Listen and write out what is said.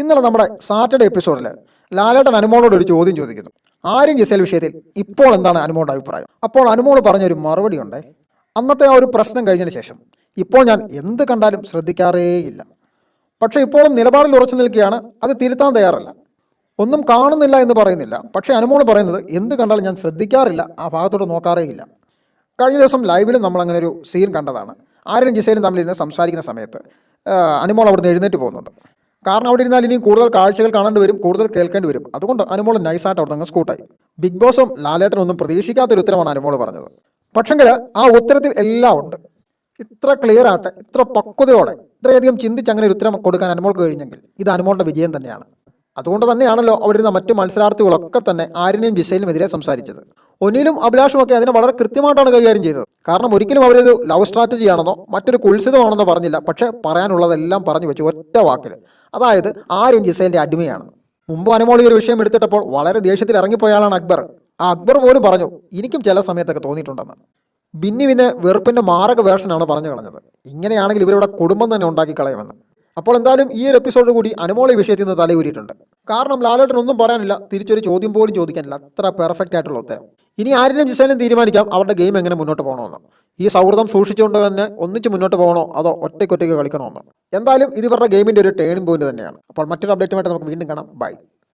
ഇന്നലെ നമ്മുടെ സാറ്റർഡേ എപ്പിസോഡിൽ ലാലേട്ടൻ അനുമോളോട് ഒരു ചോദ്യം ചോദിക്കുന്നു. ആര്യൻ ജിസേൽ വിഷയത്തിൽ ഇപ്പോൾ എന്താണ് അനുമോളുടെ അഭിപ്രായം? അപ്പോൾ അനുമോൾ പറഞ്ഞൊരു മറുപടി ഉണ്ട് അന്നത്തെ ആ ഒരു പ്രശ്നം കഴിഞ്ഞതിന് ശേഷം ഇപ്പോൾ ഞാൻ എന്ത് കണ്ടാലും ശ്രദ്ധിക്കാറേയില്ല. പക്ഷേ ഇപ്പോഴും നിലപാടിൽ ഉറച്ചു നിൽക്കുകയാണ്. അത് തിരുത്താൻ തയ്യാറല്ല. ഒന്നും കാണുന്നില്ല എന്ന് പറയുന്നില്ല. പക്ഷേ അനുമോൾ പറയുന്നത് എന്ത് കണ്ടാലും ഞാൻ ശ്രദ്ധിക്കാറില്ല. ആ ഭാഗത്തോട്ട് നോക്കാറേയില്ല. കഴിഞ്ഞ ദിവസം ലൈവിലും നമ്മൾ അങ്ങനെ ഒരു സീൻ കണ്ടതാണ്. ആരും ജിസേലും തമ്മിലിരുന്ന് സംസാരിക്കുന്ന സമയത്ത് അനുമോൾ അവിടുന്ന് എഴുന്നേറ്റ് പോകുന്നുണ്ട്. കാരണം അവിടെ ഇരുന്നാൽ ഇനിയും കൂടുതൽ കാഴ്ചകൾ കാണേണ്ടി വരും കൂടുതൽ കേൾക്കേണ്ടി വരും. അതുകൊണ്ട് അനുമോൾ നൈസായിട്ട് അവിടെ നിന്ന് സ്കൂട്ടായി ബിഗ് ബോസും ലാലേട്ടനും ഒന്നും പ്രതീക്ഷിക്കാത്തൊരു ഉത്തരമാണ് അനുമോൾ പറഞ്ഞത്. പക്ഷെങ്കിൽ ആ ഉത്തരത്തിൽ എല്ലാം ഉണ്ട്. ഇത്ര ക്ലിയർ ആയിട്ട് ഇത്ര പക്വതയോടെ ഇത്രയധികം ചിന്തിച്ച് അങ്ങനെ ഒരു ഉത്തരം കൊടുക്കാൻ അനുമോൾക്ക് കഴിഞ്ഞെങ്കിൽ ഇത് അനുമോളുടെ വിജയം തന്നെയാണ്. അതുകൊണ്ട് തന്നെയാണല്ലോ അവിടെ ഇരുന്ന മറ്റു മത്സരാർത്ഥികളൊക്കെ തന്നെ ആരിനെയും ജിസയിലും എതിരെ സംസാരിച്ചത്. ഒന്നിലും അഭിലാഷും ഒക്കെ അതിനെ വളരെ കൃത്യമായിട്ടാണ് കൈകാര്യം ചെയ്തത്. കാരണം ഒരിക്കലും അവരൊരു ലവ് സ്ട്രാറ്റജി ആണെന്നോ മറ്റൊരു കുൽസിതമാണെന്നോ പറഞ്ഞില്ല. പക്ഷേ പറയാനുള്ളതെല്ലാം പറഞ്ഞു വെച്ചു ഒറ്റ വാക്കിൽ. അതായത് ആരും ജിസൈലിന്റെ അടിമയാണ്. മുമ്പ് അനുമോളി ഒരു വിഷയം എടുത്തിട്ടപ്പോൾ വളരെ ദേഷ്യത്തിൽ ഇറങ്ങിപ്പോയാളാണ് അക്ബർ. ആ അക്ബർ പോലും പറഞ്ഞു എനിക്കും ചില സമയത്തൊക്കെ തോന്നിയിട്ടുണ്ടെന്ന്. ബിന്നി പിന്നെ വെറുപ്പിന്റെ മാരക വേർഷനാണ് പറഞ്ഞു കളഞ്ഞത്. ഇങ്ങനെയാണെങ്കിൽ ഇവരുടെ കുടുംബം തന്നെ ഉണ്ടാക്കി കളയുമെന്ന്. അപ്പോൾ എന്തായാലും ഈ ഒരു എപ്പിസോഡ് കൂടി അനുമോളി വിഷയത്തിൽ നിന്ന് തലയൂരിയിട്ടുണ്ട്. കാരണം ലാലേട്ടൻ ഒന്നും പറയാനില്ല. തിരിച്ചൊരു ചോദ്യം പോലും ചോദിക്കാനില്ല. അത്ര പെർഫെക്റ്റ് ആയിട്ടുള്ള ഉത്തരം. ഇനി ആരിനും ജിസേനും തീരുമാനിക്കാം. അവരുടെ ഗെയിം എങ്ങനെ മുന്നോട്ട് പോകണമെന്ന്. ഈ സൗഹൃദം സൂക്ഷിച്ചുകൊണ്ട് തന്നെ ഒന്നിച്ച് മുന്നോട്ട് പോകണോ? അതോ ഒറ്റയ്ക്കൊറ്റയ്ക്ക് കളിക്കണമെന്ന് എന്തായാലും ഇത് ഇവരുടെ ഗെയിമിന്റെ ഒരു ടേണിംഗ് പോയിന്റ് തന്നെയാണ്. അപ്പോൾ മറ്റൊരു അപ്ഡേറ്റുമായിട്ട് നമുക്ക് വീണ്ടും കാണാം. ബൈ